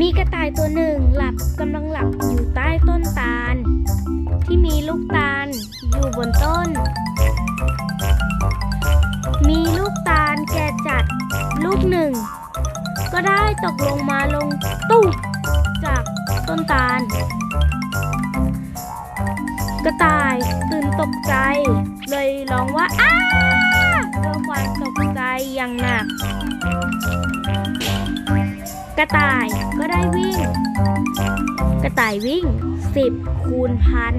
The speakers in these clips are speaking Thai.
มีกระต่ายตัวหนึ่งหลับกำลังหลับอยู่ใต้ต้นตาล ที่มีลูกตาลอยู่บนต้น มีลูกตาลแก่จัดลูกหนึ่ง ก็ได้ตกลงมาลงตุ๊บจากต้นตาล กระต่ายตื่นตกใจ เลยร้องว่าอ้า กระต่ายก็ได้วิ่ง กระต่ายวิ่ง 10 คูณพัน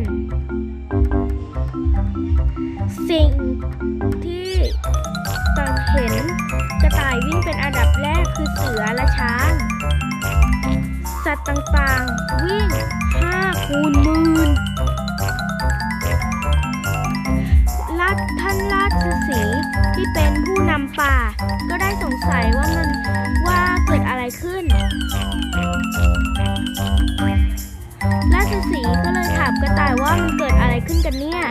สิ่งที่ต่างเห็นกระต่ายวิ่งเป็นอันดับแรกคือเสือและช้าง สัตว์ต่างๆวิ่ง 5 คูณหมื่นลัดท่านราชสีห์ที่เป็นผู้นำป่า ก็ได้สงสัยว่ามัน กันเนี่ย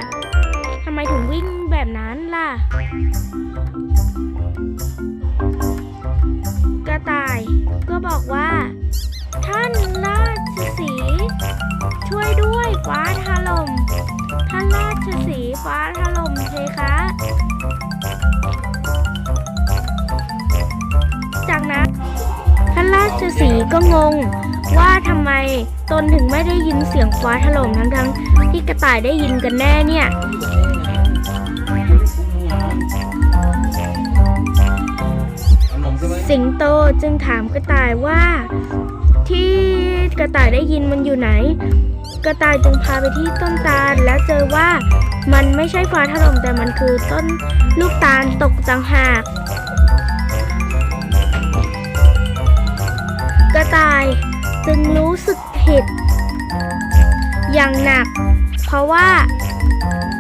ทำไมถึงวิ่งแบบนั้นล่ะ กระต่ายก็บอกว่า ท่านราชสีช่วยด้วยฟ้าถล่มท่านราชสีฟ้าถล่มเพคะจากนั้นท่านราชสีก็งง ว่าทำไมตนถึงไม่ได้ยินเสียงฟ้าถล่มทั้งๆที่กระต่ายได้ยินกันแน่เนี่ย สิงโตจึงถามกระต่ายว่า ที่กระต่ายได้ยินมันอยู่ไหน กระต่ายจึงพาไปที่ต้นตาลแล้วเจอว่ามันไม่ใช่ฟ้าถล่มแต่มันคือต้นลูกตาลตกต่างหากกระต่าย จึงรู้สึกผิด อย่างหนัก เพราะว่า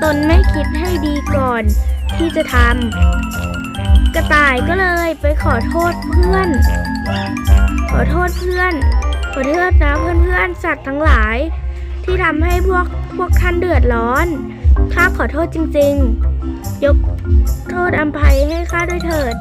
ตนไม่คิดให้ดีก่อนที่จะทำกระต่ายก็เลยไปขอโทษเพื่อน ขอโทษเพื่อน ขอโทษนะเพื่อนๆสัตว์ทั้งหลาย ที่ทำให้พวกพวกท่านเดือดร้อนข้าขอโทษจริง ๆ ยกโทษอภัยให้ข้าด้วยเถิด